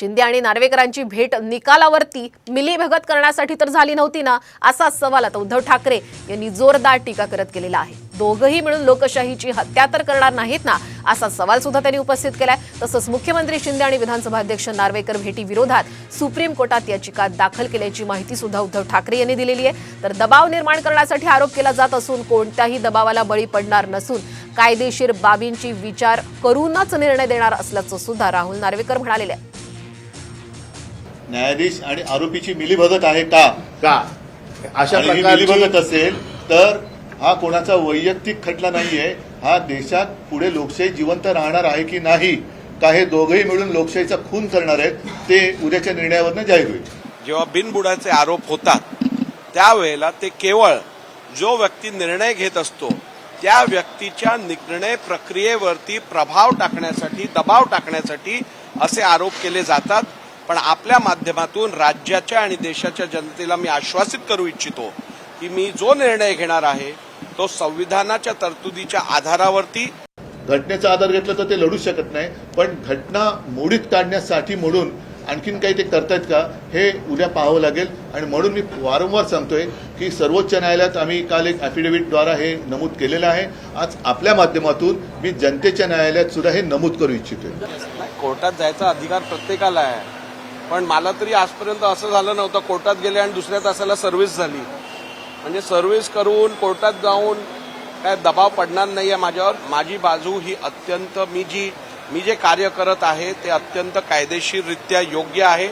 शिंदे आणि नार्वेकरांची भेट निकालावरती मिलीभगत करण्यासाठी तर झाली नव्हती ना असा सवाल आता उद्धव ठाकरे यांनी जोरदार टीका करत केलेला आहे. दोघंही मिळून लोकशाहीची हत्या तर करणार नाहीत ना असा सवाल सुद्धा त्यांनी उपस्थित केलाय. तसंच मुख्यमंत्री शिंदे आणि विधानसभा अध्यक्ष नार्वेकर भेटी विरोधात सुप्रीम कोर्टात याचिका दाखल केल्याची माहिती सुद्धा उद्धव ठाकरे यांनी दिलेली आहे. तर दबाव निर्माण करण्यासाठी आरोप केला जात असून कोणत्याही दबावाला बळी पडणार नसून कायदेशीर बाबींची विचार करूनच निर्णय देणार असल्याचं सुद्धा राहुल नार्वेकर म्हणालेले आहे न्यायाधीश आणि आरोपीची मिलीभगत आहे का? का? अशा आणि ही प्रकारची मिलीभगत असेल तर हा कोणाचा वैयक्तिक खटला नाहीये. हा देशात पुढे लोकशाही जिवंत राहणार आहे की नाही? का हे दोघंही मिळून लोकशाहीचा खून करणार आहेत? ते उद्याच्या निर्णयावरनं जाहीर होईल. जेव्हा बिनबुडाचे आरोप होतात त्यावेळेला ते केवळ जो व्यक्ती निर्णय घेत असतो त्या व्यक्तीच्या निर्णय प्रक्रियेवरती प्रभाव टाकण्यासाठी दबाव टाकण्यासाठी असे आरोप केले जातात. पण आपल्या माध्यमातून राज्याच्या आणि देशाच्या जनतेला मी आश्वासित करू इच्छितो की मी जो निर्णय घेणार आहे तो संविधानाच्या तरतुदीच्या आधारावरती घटनेचा आधार घेतला तर ते लढू शकत नाही पण घटना मोडीत काढण्यासाठी म्हणून आणखीन काही ते करतायत का हे उद्या पाहावं लागेल. आणि म्हणून मी वारंवार सांगतोय की सर्वोच्च न्यायालयात आम्ही काल एक अॅफिडेव्हिटद्वारा हे नमूद केलेलं आहे. आज आपल्या माध्यमातून मी जनतेच्या न्यायालयात सुद्धा हे नमूद करू इच्छितोय. कोर्टात जायचा अधिकार प्रत्येकाला आहे. पण मला तरी आजपर्यंत असं झालं नव्हतं. कोर्टात गेले आणि दुसऱ्या तासाला सर्व्हिस झाली. म्हणजे सर्व्हिस करून कोर्टात जाऊन काय दबाव पडणार नाही आहे माझ्यावर. माझी बाजू ही अत्यंत मी जी मी जे कार्य करत आहे ते अत्यंत कायदेशीररित्या योग्य आहे.